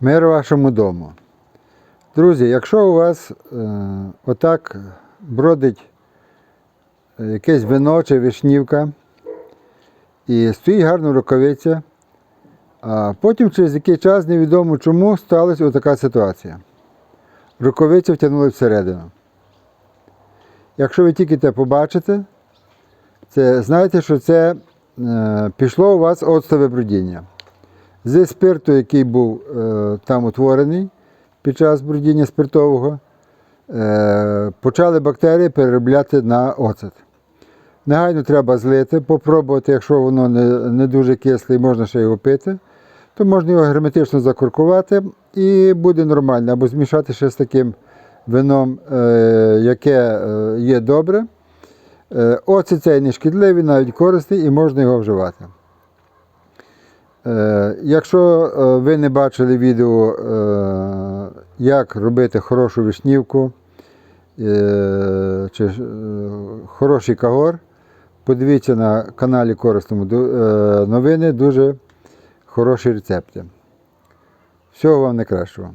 Мир вашому дому. Друзі, якщо у вас е, отак бродить е, якесь вино чи вишнівка, і стоїть гарна рукавиця, а потім через який час невідомо чому сталася отака ситуація. Рукавицю втягнули всередину. Якщо ви тільки те побачите, це знаєте, що це е, пішло у вас оцтове брудіння. Зі спирту, який був е, там утворений під час брудіння спиртового, е, почали бактерії переробляти на оцет. Негайно треба злити, попробувати, якщо воно не, не дуже кисле і можна ще його пити, то можна його герметично закуркувати і буде нормально, або змішати ще з таким вином, е, яке е, є добре. Е, цей не шкідливий, навіть корисний і можна його вживати. Е, Якщо е, ви не бачили відео, е, як робити хорошу вишнівку чи хороший кагор, подивіться на каналі Корисному новини, дуже хороші рецепти. Всього вам найкращого.